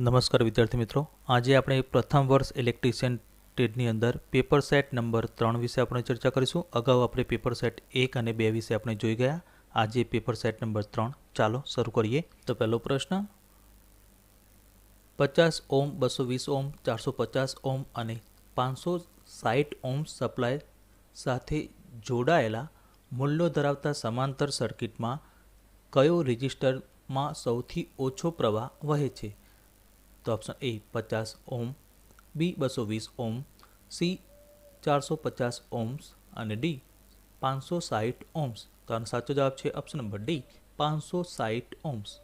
નમસ્કાર વિદ્યાર્થી મિત્રો. આજે આપણે પ્રથમ વર્ષ ઇલેક્ટ્રિશિયન ટેટની અંદર પેપર સેટ નંબર ત્રણ વિશે આપણે ચર્ચા કરીશું. અગાઉ આપણે પેપર સેટ એક અને બે વિશે આપણે જોઈ ગયા. આજે પેપર સેટ નંબર ત્રણ. ચાલો શરૂ કરીએ. તો પહેલો પ્રશ્ન, પચાસ ઓમ બસો વીસ ઓમ ચારસો પચાસ ઓમ અને પાંચસો સાઠ ઓમ સપ્લાય સાથે જોડાયેલા મૂલ્યો ધરાવતા સમાંતર સર્કિટમાં કયો રજિસ્ટરમાં સૌથી ઓછો પ્રવાહ વહે છે? તો ઓપ્શન એ પચાસ ઓમ બી બસો વીસ ઓમ સી ચારસો પચાસ ઓમ્સ અને ડી પાંચસો સાહીઠ ઓમ્સ તો આનો સાચો જવાબ છે ઓપ્શન નંબર ડી પાંચસો સાહીઠ ઓમ્સ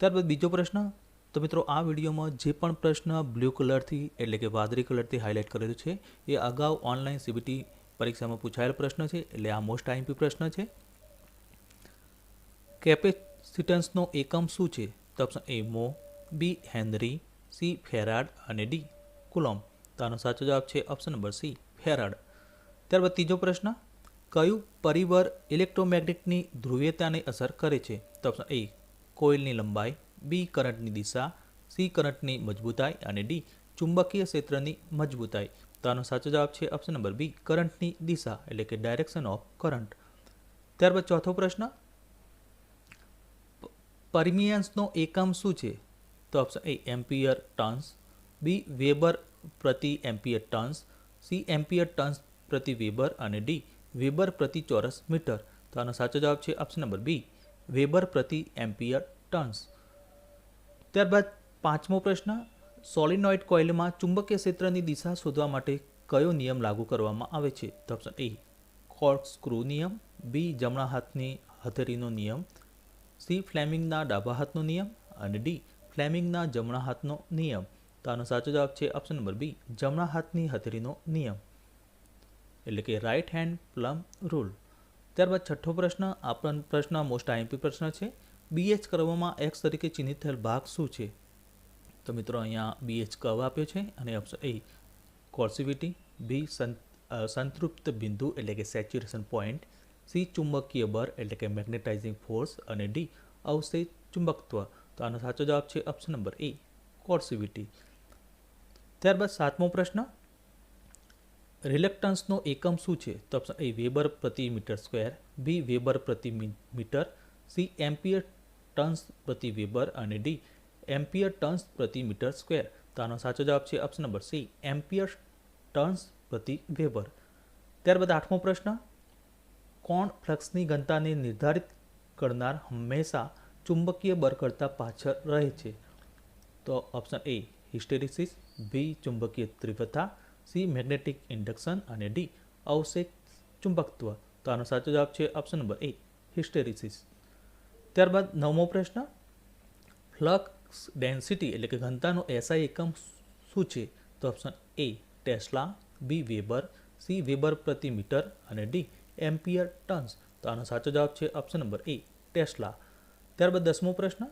ત્યારબાદ બીજો પ્રશ્ન, તો મિત્રો આ વિડીયોમાં જે પણ પ્રશ્ન બ્લુ કલરથી એટલે કે વાદળી કલરથી હાઇલાઇટ કરેલો છે, એ અગાઉ ઓનલાઈન સીબીટી પરીક્ષામાં પૂછાયેલ પ્રશ્ન છે, એટલે આ મોસ્ટ આઈમ્પી પ્રશ્ન છે. કેપેસિટન્સનો એકમ શું છે? તો ઓપ્શન એ મો બી હેનરી, સી ફેરાડ અને ડી કુલોમ. તો આનો સાચો જવાબ છે ઓપ્શન નંબર સી ફેરાડ. ત્યારબાદ ત્રીજો પ્રશ્ન, કયું પરિબળ ઇલેક્ટ્રોમેગ્નેટની ધ્રુવીયતાને અસર કરે છે? તો ઓપ્શન એ કોઇલની લંબાઈ બી કરંટની દિશા સી કરંટની મજબૂતાઈ અને ડી ચુંબકીય ક્ષેત્રની મજબૂતાઈ. તો આનો સાચો જવાબ છે ઓપ્શન નંબર બી કરંટની દિશા, એટલે કે ડાયરેક્શન ઓફ કરંટ. ત્યારબાદ ચોથો પ્રશ્ન પરમિયન્સનો એકમ શું છે? તો option A ampere turns B weber પ્રતિ ampere turns C ampere turns પ્રતિ વેબર અને ડી વેબર પ્રતિ ચોરસ મીટર. તો આનો સાચો જવાબ છે ઓપ્શન નંબર બી વેબર પ્રતિ એમ્પિયર ટન્સ ત્યારબાદ પાંચમો પ્રશ્ન સોલિનોઇડ કોઇલમાં ચુંબકીય ક્ષેત્રની દિશા શોધવા માટે કયો નિયમ લાગુ કરવામાં આવે છે? તો ઓપ્શન એ કોર્ક સ્ક્રૂ નિયમ. બી જમણા હાથની હથેળીનો નિયમ. સી ફ્લેમિંગના ડાબા હાથનો નિયમ. અને ડી ફ્લેમિંગના જમણા હાથનો નિયમ. તો આનો સાચો જવાબ છે ઓપ્શન નંબર બી, જમણા હાથની હથેળીનો નિયમ. એટલે કે રાઇટ હેન્ડ પ્લમ રૂલ ત્યારબાદ છઠ્ઠો પ્રશ્ન, આપણ પ્રશ્ન મોસ્ટ આઈમ્પી પ્રશ્ન છે. બીએચ કર્વમાં એક્સ તરીકે ચિહ્નિત થયેલ ભાગ શું છે? તો મિત્રો અહીંયા બીએચ કવ આપ્યો છે અને ઓપ્શન એ કોર્સિવિટી બી સંતૃપ્ત બિંદુ એટલે કે સેચ્યુરેશન પોઈન્ટ સી ચુંબકીય બળ એટલે કે મેગ્નેટાઇઝિંગ ફોર્સ અને ડી અવશેષ ચુંબકત્વ. તો આનો સાચો જવાબ છે ઓપ્શન નંબર એ કોર્સિવિટી ત્યારબાદ સાતમો પ્રશ્ન રિલેક્ટન્સનો એકમ શું છે? તો ઓપ્શન એ વેબર પ્રતિ મીટર સ્ક્વેર બી વેબર પ્રતિ મીટર સી એમ્પિયર ટન્સ પ્રતિ વેબર અને ડી એમ્પિયર ટન્સ પ્રતિ મીટર સ્ક્વેર તો આનો સાચો જવાબ છે option number C ampere turns પ્રતિ વેબર ત્યારબાદ આઠમો પ્રશ્ન, કોણ ફ્લક્સની ઘનતાને નિર્ધારિત કરનાર હંમેશા ચુંબકીય બળ કરતાં પાછળ રહે છે. તો ઓપ્શન એ હિસ્ટેરિસિસ બી ચુંબકીય તીવ્રતા સી મેગ્નેટિક ઇન્ડક્શન અને ડી અવશેષ ચુંબકત્વ. તો આનો સાચો જવાબ છે ઓપ્શન નંબર એ હિસ્ટેરિસિસ ત્યારબાદ નવમો પ્રશ્ન ફ્લક્સ ડેન્સિટી એટલે કે ઘનતાનો એસઆઈ એકમ શું છે? તો option A tesla B weber C weber પ્રતિ મીટર અને ડી એમ્પિયર ટન્સ તો આનો સાચો જવાબ છે ઓપ્શન નંબર એ ટેસ્લા ત્યારબાદ દસમો પ્રશ્ન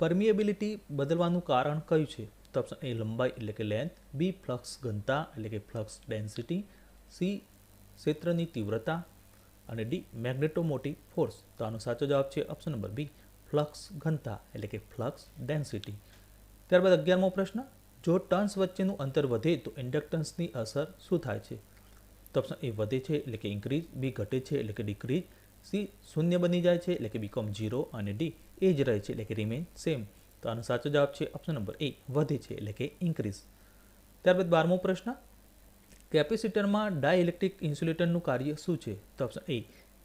પરમિએબિલિટી બદલવાનું કારણ કયું છે? તો ઓપ્શન એ લંબાઈ એટલે કે લેન્થ બી ફ્લક્સ ઘનતા એટલે કે ફ્લક્સ ડેન્સિટી સી ક્ષેત્રની તીવ્રતા અને ડી મેગ્નેટોમોટિવ ફોર્સ તો આનો સાચો જવાબ છે ઓપ્શન નંબર બી ફ્લક્સ ઘનતા એટલે કે ફ્લક્સ ડેન્સિટી ત્યારબાદ અગિયારમો પ્રશ્ન, જો ટર્ન્સ વચ્ચેનું અંતર વધે તો ઇન્ડક્ટન્સની અસર શું થાય છે? તો ઓપ્શન એ વધે છે એટલે કે ઇન્ક્રીઝ બી ઘટે છે એટલે કે ડિક્રીઝ સી શૂન્ય બની જાય છે, એટલે કે બીકોમ ઝીરો અને ડી એ જ રહે છે, એટલે કે રિમેન સેમ તો આનો સાચો જવાબ છે ઓપ્શન નંબર એ વધે છે, એટલે કે ઇન્ક્રીઝ ત્યારબાદ બારમો પ્રશ્ન, કેપેસિટરમાં ડાયઇલેક્ટ્રિક ઇન્સ્યુલેટરનું કાર્ય શું છે? તો ઓપ્શન એ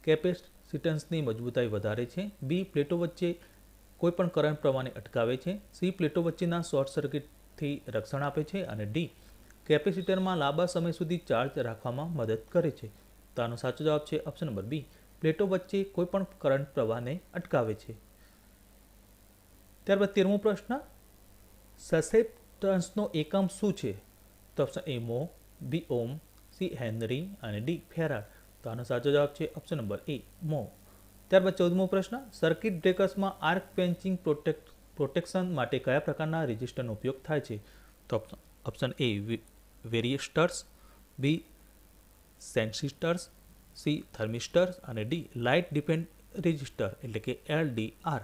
કેપેસિટન્સની મજબૂતાઈ વધારે છે. બી પ્લેટો વચ્ચે કોઈપણ કરંટ પ્રવાહને અટકાવે છે. સી પ્લેટો વચ્ચેના શોર્ટ સર્કિટથી રક્ષણ આપે છે. અને ડી કેપેસિટરમાં લાંબા સમય સુધી ચાર્જ રાખવામાં મદદ કરે છે. તો આનો સાચો જવાબ છે ઓપ્શન નંબર બી પ્લેટો વચ્ચે કોઈપણ કરંટ પ્રવાહને અટકાવે છે. ત્યારબાદ તેરમો પ્રશ્ન, સસેપ્ટન્સનો એકમ શું છે? તો option A mho B ohm C henry અને ડી ફેરાડ. તો આનો સાચો જવાબ છે ઓપ્શન નંબર એ મો. ત્યારબાદ ચૌદમો પ્રશ્ન સર્કિટ બ્રેકર્સમાં આર્ક પેન્ચિંગ પ્રોટેક્ટ પ્રોટેક્શન માટે કયા પ્રકારના રેઝિસ્ટરનો ઉપયોગ થાય છે? તો option A varistors B sensistors C thermistors અને ડી લાઇટ ડિપેન્ડ રેજિસ્ટર એટલે કે એલ ડી આર.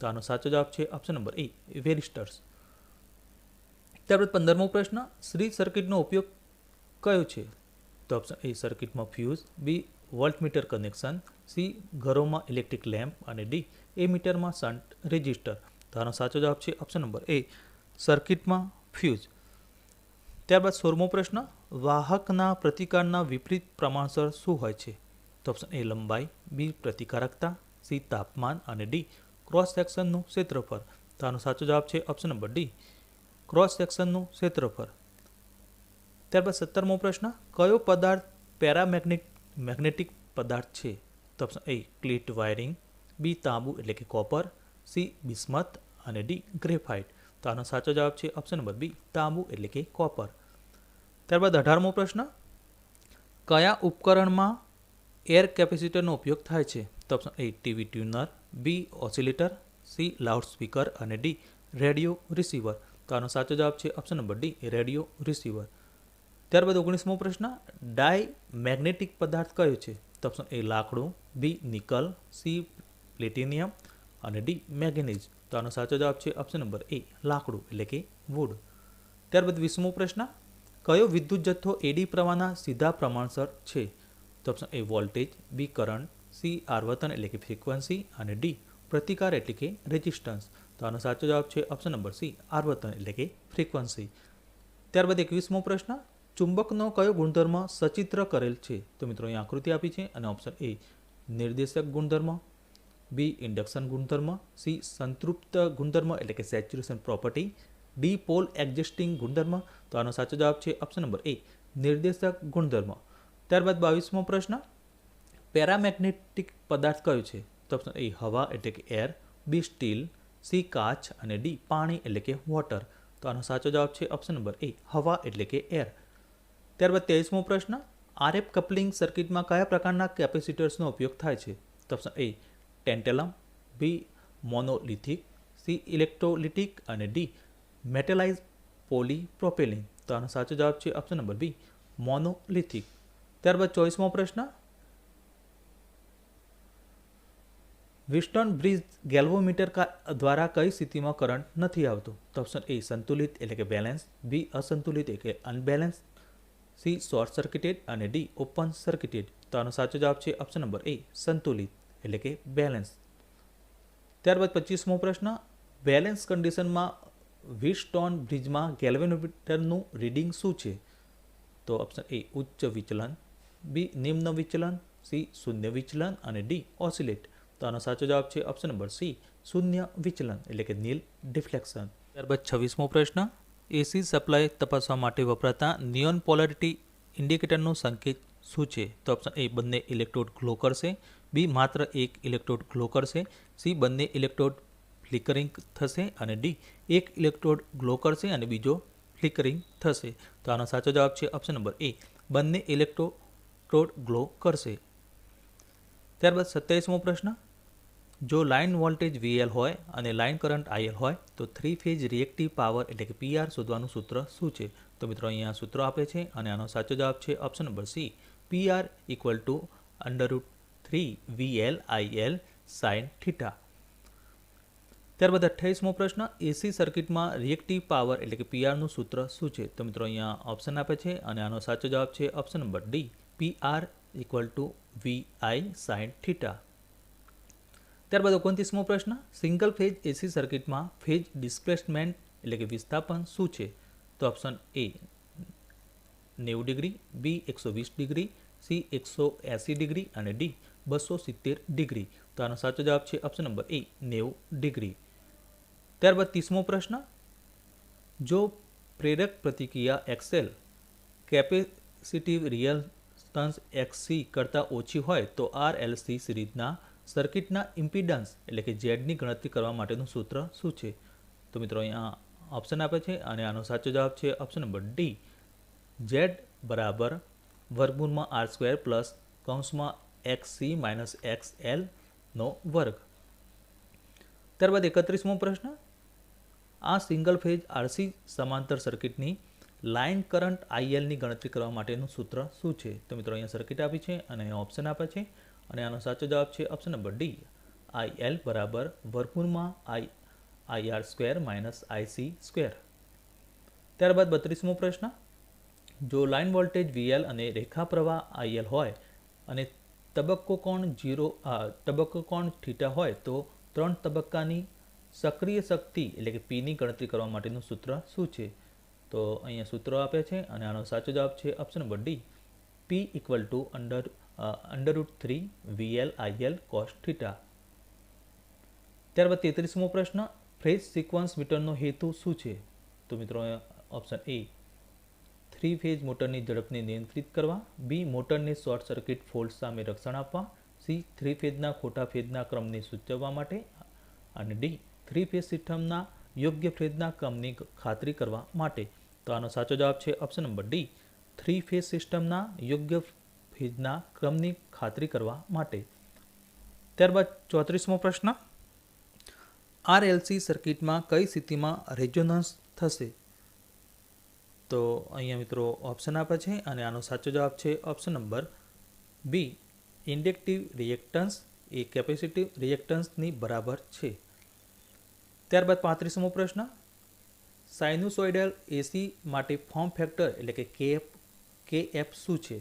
તો આનો સાચો જવાબ છે ઓપ્શન નંબર એ વેરિસ્ટર્સ ત્યારબાદ પંદરમો પ્રશ્ન, શ્રી સર્કિટનો ઉપયોગ કયો છે? તો ઓપ્શન એ, સર્કિટમાં fuse, B, voltmeter connection, C, ઘરોમાં ઇલેક્ટ્રિક લેમ્પ અને ડી, એ મીટરમાં શન્ટ રેજિસ્ટર તો આનો સાચો જવાબ છે ઓપ્શન નંબર એ, સર્કિટમાં ફ્યુઝ. ત્યારબાદ સોળમો પ્રશ્ન વાહકના પ્રતિકારના વિપરીત પ્રમાણસર શું હોય છે? તો ઓપ્શન એ લંબાઈ. બી પ્રતિકારકતા. સી તાપમાન. અને ડી ક્રોસ સેક્શનનું ક્ષેત્રફળ. તો આનો સાચો જવાબ છે ઓપ્શન નંબર ડી ક્રોસ સેક્શનનું ક્ષેત્રફળ. ત્યારબાદ સત્તરમો પ્રશ્ન, કયો પદાર્થ પેરામેગ્નેટ મેગ્નેટિક પદાર્થ છે? તો ઓપ્શન એ ક્લિટ વાયરિંગ. બી તાંબુ, એટલે કે કોપર. સી બિસ્મત. અને ડી ગ્રેફાઇટ. તો આનો સાચો જવાબ છે ઓપ્શન નંબર બી તાંબુ, એટલે કે કોપર. ત્યારબાદ અઢારમો પ્રશ્ન. કયા ઉપકરણમાં એર કેપેસિટરનો ઉપયોગ થાય છે? તો option A TV tuner B oscillator C loud speaker અને ડી રેડિયો રિસીવર તો આનો સાચો જવાબ છે option number D radio receiver ત્યારબાદ ઓગણીસમો પ્રશ્ન. ડાય મેગ્નેટિક પદાર્થ કયો છે? તો ઓપ્શન એ લાકડું બી નિકલ સી પ્લેટિનિયમ અને ડી મેગ્નેઝ. તો આનો સાચો જવાબ છે ઓપ્શન નંબર એ લાકડું, એટલે કે વુડ ત્યારબાદ વીસમો પ્રશ્ન. કયો વિદ્યુત જથ્થો એડી પ્રવાહના સીધા પ્રમાણસર છે? તો option A voltage B current C આવર્તન એટલે કે ફ્રિકવન્સી અને ડી પ્રતિકાર, એટલે કે રેઝિસ્ટન્સ તો આનો સાચો જવાબ છે ઓપ્શન નંબર સી આવર્તન એટલે કે ફ્રિકવન્સી ત્યારબાદ એકવીસમો પ્રશ્ન, ચુંબકનો કયો ગુણધર્મ સચિત્ર કરેલ છે? તો મિત્રો, અહીં આકૃતિ આપી છે, અને ઓપ્શન એ નિર્દેશક ગુણધર્મ બી ઇન્ડક્શન ગુણધર્મ સી સંતૃપ્ત ગુણધર્મ, એટલે કે saturation property D pole existing ગુણધર્મ, તો આનો સાચો જવાબ છે ઓપ્શન નંબર એ નિર્દેશક ગુણધર્મ. ત્યારબાદ બાવીસમો પ્રશ્ન, પેરામેગ્નેટિક પદાર્થ કયો છે? તો ઓપ્શન એ હવા એટલે કે એર બી સ્ટીલ સી કાચ અને ડી પાણી એટલે કે વોટર તો આનો સાચો જવાબ છે ઓપ્શન નંબર એ હવા એટલે કે એર ત્યારબાદ તેવીસમો પ્રશ્ન આરએફ કપલિંગ સર્કિટમાં કયા પ્રકારના કેપેસિટર્સનો ઉપયોગ થાય છે? તો option A tantalum B monolithic C electrolytic અને ડી મેટેલાઇઝ પોલીપ્રોપેલિન તો આનો સાચો જવાબ છે ઓપ્શન નંબર બી મોનોલિથિક ત્યારબાદ ચોવીસમો પ્રશ્ન વિસ્ટન બ્રિજ ગેલ્વોમીટર દ્વારા કઈ સ્થિતિમાં કરંટ નથી આવતો? તો ઓપ્શન એ સંતુલિત એટલે કે બેલેન્સ બી અસંતુલિત એટલે અનબેલેન્સ સી શોર્ટ સર્કિટેડ અને ડી ઓપન સર્કિટેડ તો આનો સાચો જવાબ છે ઓપ્શન નંબર એ સંતુલિત એટલે કે બેલેન્સ ત્યારબાદ પચીસમો પ્રશ્ન બેલેન્સ કન્ડિશનમાં વિસ્ટોન બ્રિજમાં ગેલ્વેનોમીટરનું રીડિંગ શું છે? તો ઓપ્શન એ ઉચ્ચ વિચલન બી નિમ્ન વિચલન સી શૂન્ય વિચલન અને ડી ઓસિલેટ. તો આનો સાચો જવાબ છે ઓપ્શન નંબર સી શૂન્ય વિચલન, એટલે કે નીલ ડિફ્લેક્શન. ત્યારબાદ છવ્વીસમો પ્રશ્ન એસી સપ્લાય તપાસવા માટે વપરાતા નિયોન પોલેરિટી ઇન્ડિકેટરનો સંકેત શું છે? તો ઓપ્શન એ બંને ઇલેક્ટ્રોડ ગ્લો કરશે. બી માત્ર એક ઇલેક્ટ્રોડ ગ્લો કરશે. સી બંને ઇલેક્ટ્રોડ ફ્લિકરિંગ થશે અને ડી એક ઇલેક્ટ્રોડ ગ્લો કરશે અને બીજો ફ્લિકરિંગ થશે. તો આનો સાચો જવાબ છે ઓપ્શન નંબર એ, બંને ઇલેક્ટ્રોડ ગ્લો કરશે. ત્યારબાદ સત્યાવીસમો પ્રશ્ન, જો લાઇન વોલ્ટેજ વીએલ હોય અને લાઇન કરંટ આઈએલ હોય, તો થ્રી ફેઝ રિએક્ટિવ પાવર એટલે કે પીઆર શોધવાનું સૂત્ર શું છે? તો મિત્રો અહીંયા સૂત્ર આપે છે અને આનો સાચો જવાબ છે option number C PR equal to under root three VL IL sine theta. ત્યારબાદ અઠ્યાવીસમો પ્રશ્ન એસી સર્કિટમાં રિએક્ટિવ પાવર એટલે કે પીઆરનું સૂત્ર શું છે? તો મિત્રો અહીંયા ઓપ્શન આપે છે અને આનો સાચો જવાબ છે option number D PR equal to V I sine theta ત્યારબાદ ઓગણત્રીસમો પ્રશ્ન સિંગલ ફેઝ એસી સર્કિટમાં ફેઝ ડિસ્પ્લેસમેન્ટ એટલે કે વિસ્થાપન શું છે? તો ઓપ્શન એ નેવું ડિગ્રી બી એકસો વીસ ડિગ્રી સી એકસો એંસી ડિગ્રી અને ડી બસો સિત્તેર ડિગ્રી. તો આનો સાચો જવાબ છે ઓપ્શન નંબર એ નેવું ડિગ્રી. ત્યારબાદ ત્રીસમો પ્રશ્ન, જો પ્રેરક પ્રતિક્રિયા એક્સેલ કેપેસિટિવ રિયલ્ટન્સ એક્સસી કરતાં ઓછી હોય, તો આર એલસી સિરીઝના સર્કિટના ઇમ્પિડન્સ એટલે કે ઝેડની ગણતરી કરવા માટેનું સૂત્ર શું છે? તો મિત્રો અહીંયા ઓપ્શન આપે છે અને આનો સાચો જવાબ છે ઓપ્શન નંબર ડી ઝેડ બરાબર વર્ગમૂળમાં આર સ્ક્વેર પ્લસ કૌંસમાં એક્સ સી માઇનસ એક્સ એલનો વર્ગ. ત્યારબાદ એકત્રીસમો પ્રશ્ન. આ સિંગલ ફેઝ આરસી સમાંતર સર્કિટની લાઇન કરંટ આઈએલની ગણતરી કરવા માટેનું સૂત્ર શું છે? તો મિત્રો, અહીંયા સર્કિટ આપી છે અને ઓપ્શન આપે છે અને આનો સાચો જવાબ છે option number D. I L બરાબર વર્ગમૂળમાં I I R square minus IC square. ત્યારબાદ બત્રીસમો પ્રશ્ન. જો લાઇન વોલ્ટેજ વીએલ અને રેખા પ્રવાહ આઈએલ હોય અને તબક્કો કોણ જીરો તબક્કો કોણ થીટા હોય તો ત્રણ તબક્કાની સક્રિય શક્તિ એટલે કે પીની ગણતરી કરવા માટેનું સૂત્ર શું છે? તો અહીંયા સૂત્રો આપે છે અને આનો સાચો જવાબ છે option number D. P equal to under under root three VL IL cos theta ત્યારબાદ તેત્રીસમો પ્રશ્ન ફ્રેશ સિક્વન્સ મીટરનો હેતુ શું છે? તો મિત્રો ઓપ્શન એ થ્રી ફેઝ મોટરની ઝડપને નિયંત્રિત કરવા, બી મોટરને શોર્ટ સર્કિટ ફોલ્ટ સામે રક્ષણ આપવા, સી થ્રી ફેઝના ખોટા ફેઝના ક્રમને સૂચવવા માટે, અને ડી થ્રી ફેઝ સિસ્ટમના યોગ્ય ફેઝના ક્રમની ખાતરી કરવા માટે. તો આનો સાચો જવાબ છે option number D, three phase સિસ્ટમના યોગ્ય ફેઝના ક્રમની ખાતરી કરવા માટે. ત્યારબાદ ચોત્રીસમો પ્રશ્ન, આરએલસી સર્કિટમાં કઈ સ્થિતિમાં રેઝોનન્સ થશે? તો અહીંયા મિત્રો ઓપ્શન આપે છે અને આનો સાચો જવાબ છે option number B inductive reactance એ કેપેસિટિવ રિએક્ટન્સની બરાબર છે. ત્યારબાદ પાંત્રીસમો પ્રશ્ન. સાઇનુસોઇડલ એસી માટે ફોર્મ ફેક્ટર એટલે કે કે એફ કે એફ શું છે?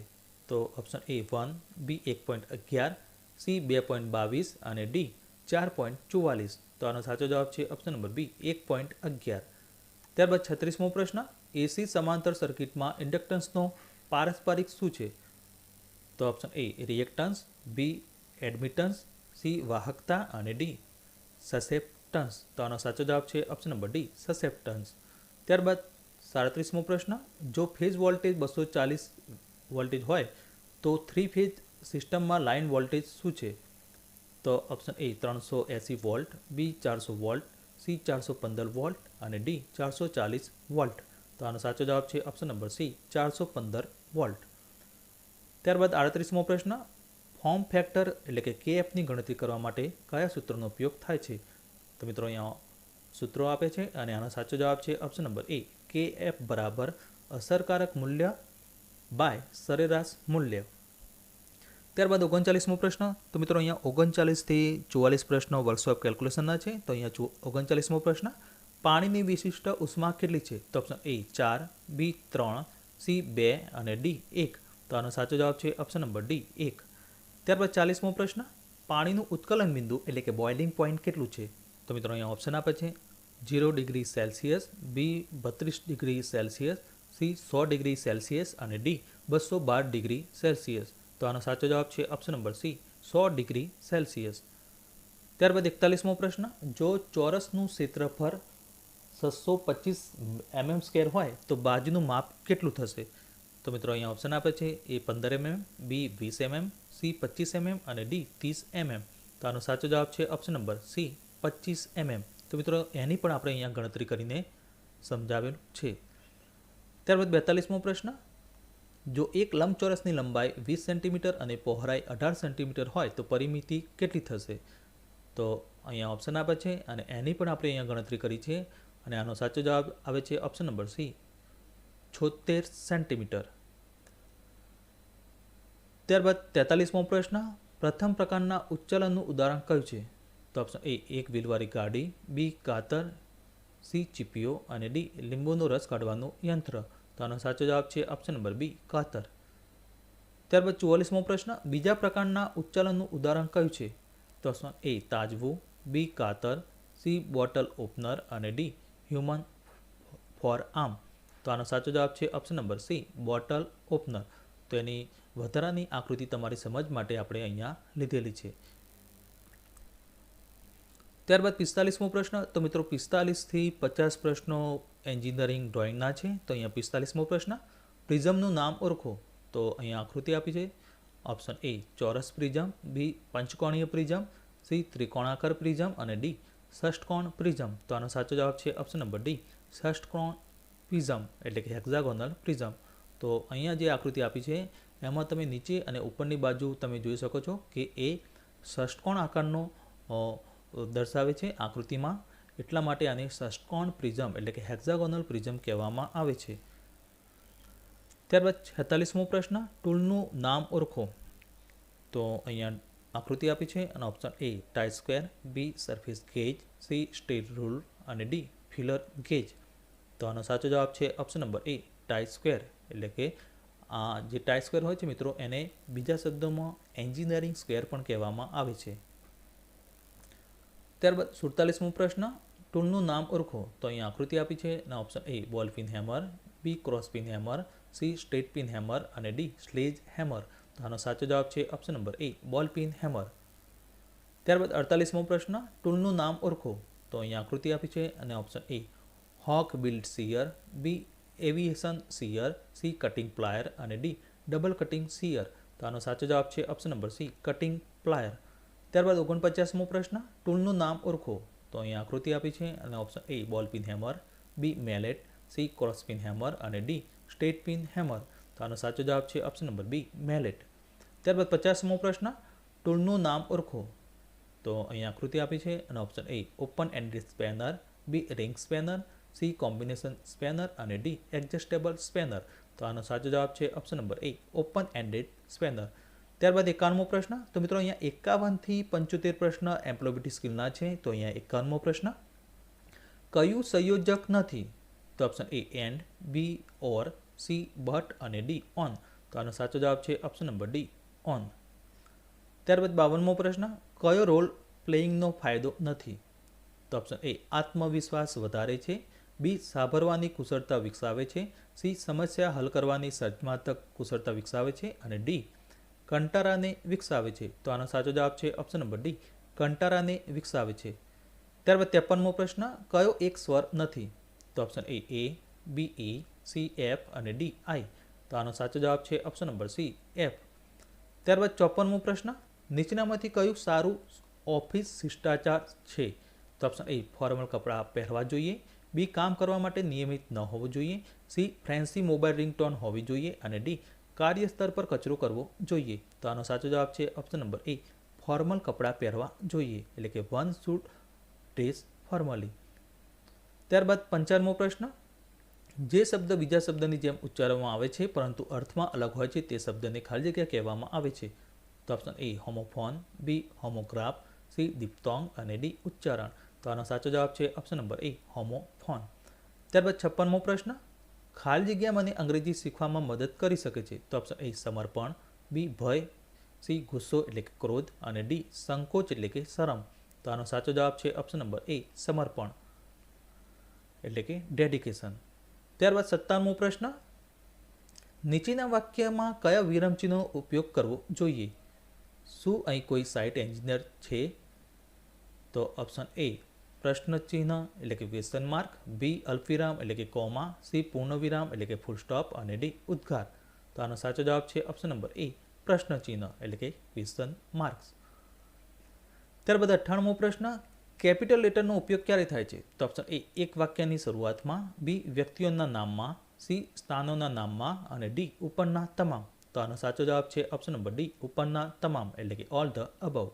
તો ઓપ્શન એ વન બી એક પોઈન્ટ અગિયાર સી બે પોઈન્ટ બાવીસ અને ડી ચાર પોઈન્ટ ચુવાલીસ. તો આનો સાચો જવાબ છે ઓપ્શન નંબર બી એક પોઈન્ટ અગિયાર. ત્યારબાદ છત્રીસમો પ્રશ્ન. એસી સમાંતર સર્કિટમાં ઇન્ડક્ટન્સનો પારસ્પરિક શું છે? તો option A reactance B admittance C વાહકતા અને ડી સસેપ્ટન્સ તો આનો સાચો જવાબ છે ઓપ્શન નંબર ડી સસેપ્ટન્સ ત્યારબાદ સાડત્રીસમો પ્રશ્ન, જો ફેઝ વોલ્ટેજ બસો ચાલીસ વોલ્ટેજ હોય, તો થ્રી ફેઝ સિસ્ટમમાં લાઇન વોલ્ટેજ શું છે? તો ઓપ્શન એ ત્રણસો એંસી વોલ્ટ બી ચારસો વોલ્ટ સી ચારસો પંદર વોલ્ટ અને ડી ચારસો ચાલીસ વોલ્ટ તો આનો સાચો જવાબ છે ઓપ્શન નંબર સી ચારસો પંદર વોલ્ટ. ત્યારબાદ આડત્રીસમો પ્રશ્ન ફોર્મ ફેક્ટર એટલે કે કે એફની ગણતરી કરવા માટે કયા સૂત્રનો ઉપયોગ થાય છે? તો મિત્રો અહીંયા સૂત્રો આપે છે અને આનો સાચો જવાબ છે ઓપ્શન નંબર એ કે એફ બરાબર અસરકારક મૂલ્ય બાય સરેરાશ મૂલ્ય. ત્યારબાદ ઓગણચાલીસમો પ્રશ્ન, તો મિત્રો અહીંયા ઓગણચાલીસથી ચુવાલીસ પ્રશ્નો વર્કશોપ કેલ્ક્યુલેશનના છે, તો અહીંયા ઓગણચાલીસમો પ્રશ્ન પાણીની વિશિષ્ટ ઉષ્મા કેટલી છે? તો ઓપ્શન એ ચાર બી ત્રણ સી બે અને ડી એક. તો આનો સાચો જવાબ છે ઓપ્શન નંબર ડી એક. ત્યારબાદ ચાલીસમો પ્રશ્ન. પાણીનું ઉત્કલન બિંદુ એટલે કે બોઇલિંગ પોઈન્ટ કેટલું છે? તો મિત્રો અહીંયા ઓપ્શન આપે છે જીરો ડિગ્રી સેલ્સિયસ બી બત્રીસ ડિગ્રી સેલ્સિયસ સી સો ડિગ્રી સેલ્સિયસ અને ડી બસો બાર ડિગ્રી સેલ્સિયસ તો આનો સાચો જવાબ છે ઓપ્શન નંબર સી સો ડિગ્રી સેલ્સિયસ ત્યારબાદ એકતાલીસમો પ્રશ્ન. જો ચોરસનું ક્ષેત્રફળ છસો પચીસ એમએમ સ્કેર હોય તો બાજુનું માપ કેટલું થશે? તો મિત્રો અહીંયા ઓપ્શન આપે છે એ પંદર એમએમ બી વીસ એમએમ સી પચીસ એમએમ અને ડી ત્રીસ એમએમ. તો આનો સાચો જવાબ છે ઓપ્શન નંબર સી પચીસ એમએમ. તો મિત્રો એની પણ આપણે અહીંયા ગણતરી કરીને સમજાવેલું છે. ત્યારબાદ બેતાલીસમો પ્રશ્ન. જો એક લંબચોરસની લંબાઈ વીસ સેન્ટીમીટર અને પહોળાઈ અઢાર સેન્ટીમીટર હોય તો પરિમિતિ કેટલી થશે? તો અહીંયા ઓપ્શન આપે છે અને એની પણ આપણે અહીંયા ગણતરી કરી છે. અને આનો સાચો જવાબ આવે છે ઓપ્શન નંબર સી છોતેર સેન્ટીમીટર ત્યારબાદ તેતાલીસમો પ્રશ્ન, પ્રથમ પ્રકારના ઉચ્ચલનનું ઉદાહરણ કયું છે? તો ઓપ્શન એ એક વ્હીલવાળી ગાડી બી કાતર સી ચીપીઓ અને ડી લીંબુનો રસ કાઢવાનું યંત્ર. તો આનો સાચો જવાબ છે ઓપ્શન નંબર બી કાતર. ત્યારબાદ ચુવાલીસમો પ્રશ્ન, બીજા પ્રકારના ઉચ્ચાલનનું ઉદાહરણ કયું છે? તો ઓપ્શન એ તાજવું બી કાતર સી બોટલ ઓપનર અને ડી હ્યુમન ફોર આર્મ તો આનો સાચો જવાબ છે option number C bottle opener તો એની વધારાની આકૃતિ તમારી સમજ માટે આપણે અહીંયા લીધેલી છે. ત્યારબાદ પિસ્તાલીસમો પ્રશ્ન. તો મિત્રો પિસ્તાલીસથી પચાસ પ્રશ્નો એન્જિનિયરિંગ ડ્રોઈંગના છે. તો અહીંયા પિસ્તાલીસમો પ્રશ્ન. પ્રિઝમનું નામ ઓળખો. તો અહીંયા આકૃતિ આપી છે. ઓપ્શન એ ચોરસ પ્રિઝમ બી પંચકોણીય પ્રિઝમ સી ત્રિકોણાકાર પ્રિઝમ અને ડી ષષ્ટકોણ પ્રિઝમ. તો આનો સાચો જવાબ છે ઓપ્શન નંબર ડી ષષ્ટકોણ પ્રિઝમ. એટલે કે હેક્ઝાગોનલ પ્રિઝમ. તો અહીંયા જે આકૃતિ આપી છે, એમાં તમે નીચે અને ઉપરની બાજુ તમે જોઈ શકો છો કે એ ષષ્ટકોણ આકારનો દર્શાવે છે આકૃતિમાં. એટલા માટે આને ષષ્ટકોણ પ્રિઝમ. એટલે કે હેક્ઝાગોનલ પ્રિઝમ કહેવામાં આવે છે. ત્યારબાદ છેતાલીસમો પ્રશ્ન, ટૂલનું નામ ઓળખો. તો અહીંયા આકૃતિ આપી છે અને option A tie square B surface gauge C steel rule અને ડી ફિલર ગેજ તો આનો સાચો જવાબ છે option number A tie square એટલે કે આ જે ટાઈ સ્ક્વેર હોય છે મિત્રો, એને બીજા શબ્દોમાં એન્જિનિયરિંગ સ્ક્વેર પણ કહેવામાં આવે છે. ત્યારબાદ સુડતાલીસમો પ્રશ્ન ટૂલનું નામ ઓળખો. તો અહીં આકૃતિ આપી છે અને option A ball peen hammer B cross peen hammer C straight peen hammer અને ડી સ્લેજ હેમર આનો સાચો જવાબ છે ઓપ્શન નંબર એ બોલ પિન હેમર ત્યારબાદ અડતાલીસમો પ્રશ્ન ટૂલનું નામ ઓળખો. તો અહીંયા આકૃતિ આપી છે અને option A hawk billed shear B aviation shear C cutting plier અને ડી ડબલ કટિંગ સિયર તો આનો સાચો જવાબ છે option number C cutting plier ત્યારબાદ ઓગણપચાસમો પ્રશ્ન ટૂલનું નામ ઓળખો. તો અહીંયા આકૃતિ આપી છે અને option A ball peen hammer B mallet C cross peen hammer અને ડી સ્ટેટ પિન હેમર તો આનો સાચો જવાબ છે ઓપ્શન નંબર બી મેલેટ ત્યારબાદ પચાસમો પ્રશ્ન ટૂલનું નામ ઓળખો. તો અહીં આકૃતિ આપી છે અને option A open ended spanner B ring spanner C combination spanner અને ડી એડજસ્ટેબલ સ્પેનર તો આનો સાચો જવાબ છે option number A open ended spanner ત્યારબાદ એકાવનમો પ્રશ્ન, તો મિત્રો અહીંયા એકાવનથી પંચોતેર પ્રશ્ન એમ્પ્લોબિટી સ્કિલના છે, તો અહીંયા એકાવનમો પ્રશ્ન. કયું સંયોજક નથી? તો option A and B or C but અને ડી ઓન તો આનો સાચો જવાબ છે ઓપ્શન નંબર ડી ઓન. ત્યારબાદ બાવનમો પ્રશ્ન, કયો રોલ પ્લેઇંગનો ફાયદો નથી? તો ઓપ્શન એ આત્મવિશ્વાસ વધારે છે. બી સાંભળવાની કુશળતા વિકસાવે છે. સી સમસ્યા હલ કરવાની સર્જનાત્મક કુશળતા વિકસાવે છે. અને ડી કંટારાને વિકસાવે છે. તો આનો સાચો જવાબ છે ઓપ્શન નંબર ડી કંટારાને વિકસાવે છે. ત્યારબાદ ત્રેપનમો પ્રશ્ન, કયો એક સ્વર નથી? તો option A A B E C F અને ડી આઈ તો આનો સાચો જવાબ છે ઓપ્શન નંબર સી એફ ત્યારબાદ ચોપનમો પ્રશ્ન, નીચેનામાંથી કયું સારું ઓફિસ શિષ્ટાચાર છે? તો ઓપ્શન એ ફોર્મલ કપડાં પહેરવા જોઈએ. બી કામ કરવા માટે નિયમિત ન હોવું જોઈએ. સી ફ્રેન્સી મોબાઈલ રિંગટોન હોવી જોઈએ. અને ડી કાર્યસ્તર પર કચરો કરવો જોઈએ. તો આનો સાચો જવાબ છે ઓપ્શન નંબર એ ફોર્મલ કપડાં પહેરવા જોઈએ. એટલે કે વન શૂટ ડ્રેસ ફોર્મલી ત્યારબાદ પંચાવનમો પ્રશ્ન જે શબ્દ બીજા શબ્દની જેમ ઉચ્ચારવામાં આવે છે, પરંતુ અર્થમાં અલગ હોય છે, તે શબ્દને ખાલી જગ્યા કહેવામાં આવે છે. તો option A homophone B homograph C diphthong અને ડી ઉચ્ચારણ. તો આનો સાચો જવાબ છે ઓપ્શન નંબર એ હોમોફોન ત્યારબાદ છપ્પનમો પ્રશ્ન, ખાલી જગ્યા મને અંગ્રેજી શીખવામાં મદદ કરી શકે છે? તો ઓપ્શન એ સમર્પણ બી ભય સી ગુસ્સો એટલે કે ક્રોધ અને ડી સંકોચ એટલે કે શરમ. તો આનો સાચો જવાબ છે ઓપ્શન નંબર એ સમર્પણ એટલે કે ડેડિકેશન ત્યારબાદ સત્તાવનમો પ્રશ્ન. નીચેના વાક્યમાં કયા વિરામચિહ્નનો ઉપયોગ કરવો જોઈએ? શું અહીં કોઈ સાઇટ એન્જિનિયર છે? તો ઓપ્શન એ પ્રશ્ન ચિહ્ન એટલે કે ક્વેશ્ચન માર્ક બી અલ્પવિરામ, એટલે કે કોમા સી પૂર્ણ વિરામ એટલે કે ફૂલ સ્ટોપ અને ડી ઉદ્ગાર. તો આનો સાચો જવાબ છે ઓપ્શન નંબર એ પ્રશ્ન ચિહ્ન એટલે કે ક્વેશ્ચન માર્ક્સ ત્યારબાદ અઠ્ઠાણમો પ્રશ્ન. કેપિટલ લેટરનો ઉપયોગ ક્યારે થાય છે? તો ઓપ્શન એ, એક વાક્યની શરૂઆતમાં બી વ્યક્તિઓના નામમાં સી સ્થાનોના નામમાં અને ડી ઉપરના તમામ. તો આનો સાચો જવાબ છે ઓપ્શન નંબર ડી ઉપરના તમામ, એટલે કે ઓલ ધ અબવ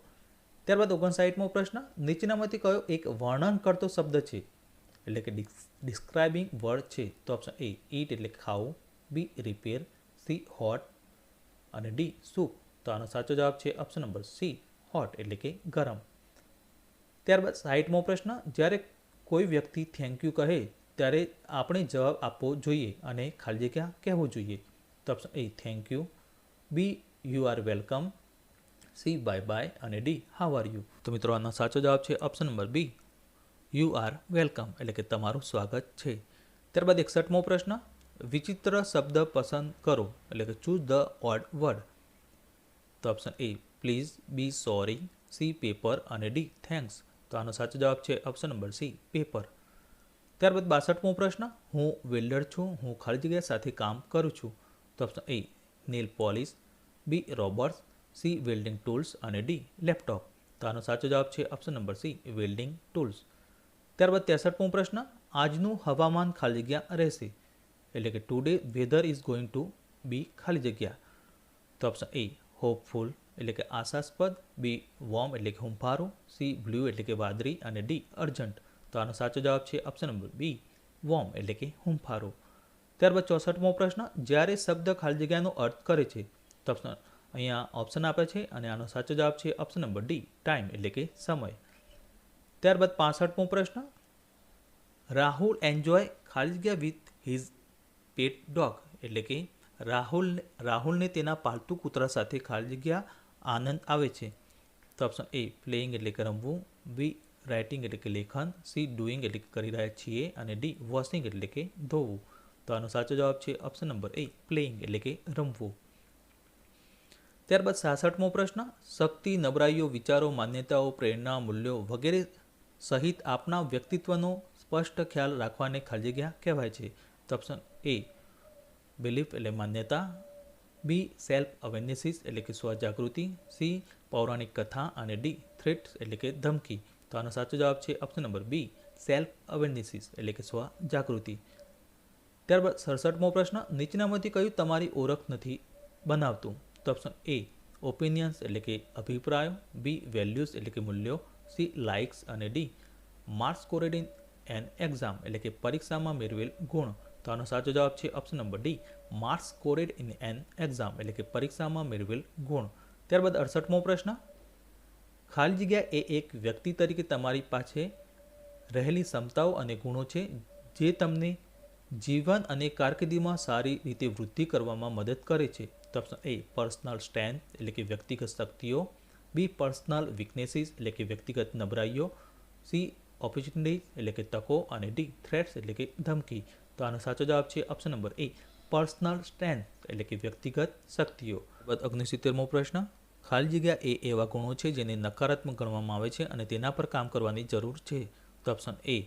ત્યારબાદ ઓગણસાઠમો પ્રશ્ન, નીચેનામાંથી કયો એક વર્ણન કરતો શબ્દ છે? એટલે કે ડિસ્ક્રાઇબિંગ વર્ડ છે. તો ઓપ્શન એ ઈટ એટલે ખાવું. બી રિપેર સી હોટ અને ડી સૂપ તો આનો સાચો જવાબ છે ઓપ્શન નંબર સી હોટ એટલે કે ગરમ. ત્યારબાદ સાઈટમો પ્રશ્ન, જ્યારે કોઈ વ્યક્તિ થેન્ક યુ કહે, ત્યારે આપણે જવાબ આપવો જોઈએ અને ખાલી જગ્યા કહેવું જોઈએ. તો option A thank you B you are welcome C bye bye અને ડી હાવ આર યુ તો મિત્રો, આનો સાચો જવાબ છે option number B you are welcome એટલે કે તમારું સ્વાગત છે. ત્યારબાદ એકસઠમો પ્રશ્ન, વિચિત્ર શબ્દ પસંદ કરો. એટલે કે ચૂઝ ધ ઓડ વર્ડ તો option A please B sorry C paper અને ડી થેન્ક્સ તો આનો સાચો જવાબ છે ઓપ્શન નંબર સી પેપર ત્યારબાદ બાસઠમો પ્રશ્ન, હું વેલ્ડર છું, હું ખાલી જગ્યા સાથે કામ કરું છું. તો option A nail polish B robots C welding tools અને ડી લેપટોપ તો આનો સાચો જવાબ છે option number C welding tools ત્યારબાદ ત્રેસઠમો પ્રશ્ન, આજનું હવામાન ખાલી જગ્યા રહેશે. એટલે કે today weather is going to be ખાલી જગ્યા. તો ઓપ્શન એ હોપફુલ એટલે કે આશાસ્પદ બી વોર્મ એટલે કે હુંફારું સી બ્લુ એટલે કે વાદળી અને ડી અર્જન્ટ તો આનો સાચો જવાબ છે ઓપ્શન નંબર બી વોર્મ એટલે કે હુંફારું. ત્યારબાદ ચોસઠમો પ્રશ્ન, જ્યારે શબ્દ ખાલી જગ્યાનો અર્થ કરે છે, તો ઓપ્શન અહીંયા ઓપ્શન આપે છે અને આનો સાચો જવાબ છે ઓપ્શન નંબર ડી ટાઈમ એટલે કે સમય. ત્યારબાદ પાસઠમો પ્રશ્ન, રાહુલ એન્જોય ખાલી જગ્યા વિથ હિઝ પેટ ડોગ એટલે કે રાહુલ, રાહુલને તેના પાલતુ કૂતરા સાથે ખાલી જગ્યા આનંદ આવે છે. તો ઓપ્શન એ પ્લેઇંગ એટલે કે રમવું બી રાઇટિંગ એટલે કે લેખન સી ડુઈંગ એટલે કે કરી રહ્યા છીએ અને ડી વોશિંગ એટલે કે ધોવું. તો આનો સાચો જવાબ છે ઓપ્શન નંબર એ પ્લેઇંગ એટલે કે રમવું. ત્યારબાદ સાસઠમો પ્રશ્ન, શક્તિ, નબળાઈઓ, વિચારો, માન્યતાઓ, પ્રેરણા, મૂલ્યો વગેરે સહિત આપના વ્યક્તિત્વનો સ્પષ્ટ ખ્યાલ રાખવાને ખાલી જગ્યા કહેવાય છે. તો ઓપ્શન એ બિલીફ એટલે માન્યતા બી, સેલ્ફ અવેરનેસીસ એટલે કે સ્વજાગૃતિ, સી, પૌરાણિક કથા અને ડી થ્રેટ એટલે કે ધમકી. તો આનો સાચો જવાબ છે option number B, self awarenesses એટલે કે સ્વજાગૃતિ. ત્યારબાદ સડસઠમો પ્રશ્ન, નીચેનામાંથી કયું તમારી ઓળખ નથી બનાવતું? તો ઓપ્શન એ ઓપિનિયન્સ એટલે કે અભિપ્રાયો, બી વેલ્યુઝ એટલે કે મૂલ્યો, સી લાઇક્સ અને D marks scored in and an exam એટલે કે પરીક્ષામાં મેળવેલ ગુણ. તો આનો સાચો જવાબ છે option number D marks scored in an exam એટલે કે પરીક્ષામાં મેળવેલ ગુણ. ત્યારબાદ અડસઠમો પ્રશ્ન. ખાલી જગ્યા એ એક વ્યક્તિ તરીકે તમારી પાસે રહેલી ક્ષમતાઓ અને ગુણો છે જે તમને જીવન અને કારકિર્દીમાં સારી રીતે વૃદ્ધિ કરવામાં મદદ કરે છે. તો ઓપ્શન એ પર્સનલ સ્ટ્રેન્થ એટલે કે વ્યક્તિગત શક્તિઓ. બી પર્સનલ વીકનેસીસ એટલે કે વ્યક્તિગત નબળાઈઓ. સી ઓપોર્ચ્યુનિટીઝ એટલે કે તકો. અને ડી થ્રેટ્સ એટલે કે ધમકી. તો આનો સાચો જવાબ છે option number A personal strength એટલે કે વ્યક્તિગત શક્તિઓ. બાદ અગ્નિસિત્તેરમો પ્રશ્ન, ખાલી જગ્યા એ એવા ગુણો છે જેને નકારાત્મક ગણવામાં આવે છે અને તેના પર કામ કરવાની જરૂર છે? તો option A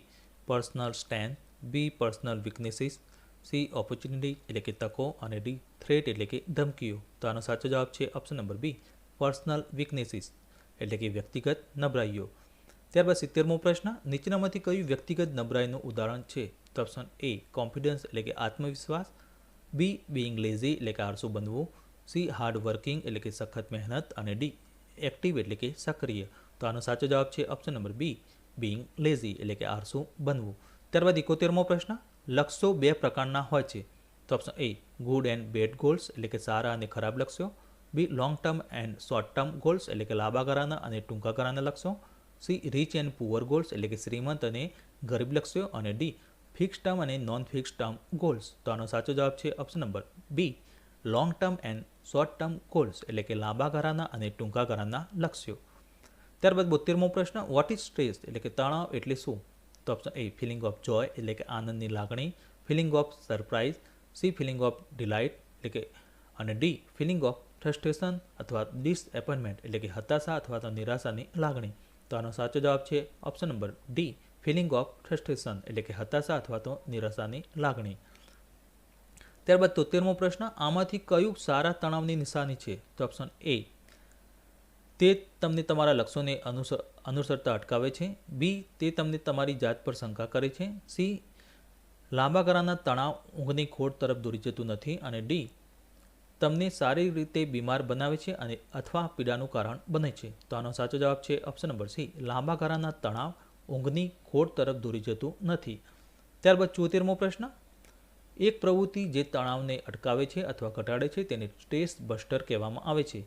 personal strength B personal weaknesses C opportunity એટલે કે તકો અને ડી થ્રેટ એટલે કે ધમકીઓ. તો આનો સાચો જવાબ છે option number B personal weaknesses એટલે કે વ્યક્તિગત નબળાઈઓ. ત્યારબાદ સિત્તેરમો પ્રશ્ન, નીચેનામાંથી કયું વ્યક્તિગત નબળાઈનું ઉદાહરણ છે? તો ઓપ્શન એ કોન્ફિડન્સ એટલે કે આત્મવિશ્વાસ, બી બિંગ લેઝી એટલે કે આળસુ બનવું, સી હાર્ડ વર્કિંગ એટલે કે સખત મહેનત અને ડી એક્ટિવ એટલે કે સક્રિય. તો આનો સાચો જવાબ છે option number B being lazy એટલે કે આળસુ બનવું. ત્યારબાદ ઇકોતેરમો પ્રશ્ન, લક્ષ્યો બે પ્રકારના હોય છે. તો option A good and bad goals એટલે કે સારા અને ખરાબ લક્ષ્યો. B long term and short term goals એટલે કે લાંબા ગાળાના અને ટૂંકા ગાળાના લક્ષ્યો. C rich and poor goals એટલે કે શ્રીમંત અને ગરીબ લક્ષ્યો. અને ડી ફિક્સ ટર્મ અને નોન ફિક્સ ટર્મ ગોલ્સ તો આનો સાચો જવાબ છે option number B long term and short term goals એટલે કે લાંબા ગાળાના અને ટૂંકા ગાળાના લક્ષ્યો. ત્યારબાદ બોતેરમો પ્રશ્ન વોટ ઇઝ સ્ટ્રેસ એટલે કે તણાવ એટલે શું? તો option A feeling of joy એટલે કે આનંદની લાગણી. Feeling of surprise C feeling of delight એટલે કે, અને ડી ફિલિંગ ઓફ ફ્રસ્ટ્રેશન અથવા ડિસએપોઇન્ટમેન્ટ એટલે કે હતાશા અથવા તો નિરાશાની લાગણી. તો આનો સાચો જવાબ છે option number D feeling of frustration એટલે કે હતાશા અથવા તો નિરાશાની લાગણી. ત્યારબાદ તોતેરમો પ્રશ્ન, આમાંથી કયું સારા તણાવની નિશાની છે? તો ઓપ્શન એ તે તમને તમારા લક્ષ્યોને અનુસર, અનુસરતા અટકાવે છે. બી તે તમને તમારી જાત પર શંકા કરે છે. સી લાંબા ગાળાના તણાવ ઊંઘની ખોટ તરફ દોરી જતું નથી. અને ડી તમને સારી રીતે બીમાર બનાવે છે અને અથવા પીડાનું કારણ બને છે. તો આનો સાચો જવાબ છે ઓપ્શન નંબર સી લાંબા ગાળાના તણાવ ઊંઘની ખોટ તરફ દોરી જતું નથી. ત્યારબાદ ચોતેરમો પ્રશ્ન. એક પ્રવૃત્તિ જે તણાવને અટકાવે છે અથવા ઘટાડે છે તેને સ્ટ્રેસ બસ્ટર કહેવામાં આવે છે.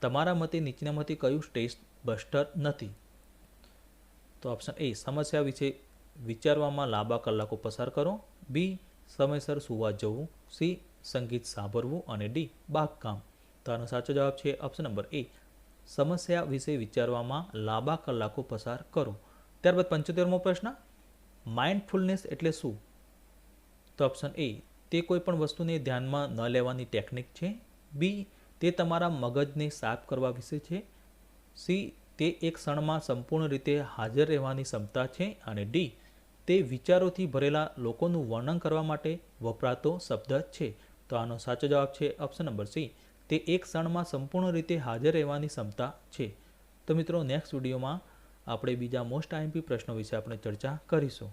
તમારા મતે નીચેનામાંથી કયું સ્ટ્રેસ બસ્ટર નથી? તો ઓપ્શન એ, સમસ્યા વિશે વિચારવામાં લાંબા કલાકો પસાર કરો. બી, સમયસર સુવા જવું. સી, સંગીત સાંભળવું. અને ડી, બાગકામ. તો આનો સાચો જવાબ છે ઓપ્શન નંબર એ. સમસ્યા વિશે વિચારવામાં લાંબા કલાકો પસાર કરો. ત્યારબાદ પંચોતેરમો પ્રશ્ન માઇન્ડફુલનેસ એટલે શું? તો ઓપ્શન એ તે કોઈ પણ વસ્તુને ધ્યાનમાં ન લેવાની ટેકનિક છે. બી તે તમારા મગજને સાફ કરવા વિશે છે. સી તે એક ક્ષણમાં સંપૂર્ણ રીતે હાજર રહેવાની ક્ષમતા છે. અને ડી તે વિચારોથી ભરેલા લોકોનું વર્ણન કરવા માટે વપરાતો શબ્દ છે. તો આનો સાચો જવાબ છે ઓપ્શન નંબર સી તે એક ક્ષણમાં સંપૂર્ણ રીતે હાજર રહેવાની ક્ષમતા છે. તો મિત્રો નેક્સ્ટ વિડીયોમાં આપણે બીજા મોસ્ટ આઈએમપી પ્રશ્નો વિશે આપણે ચર્ચા કરીશું.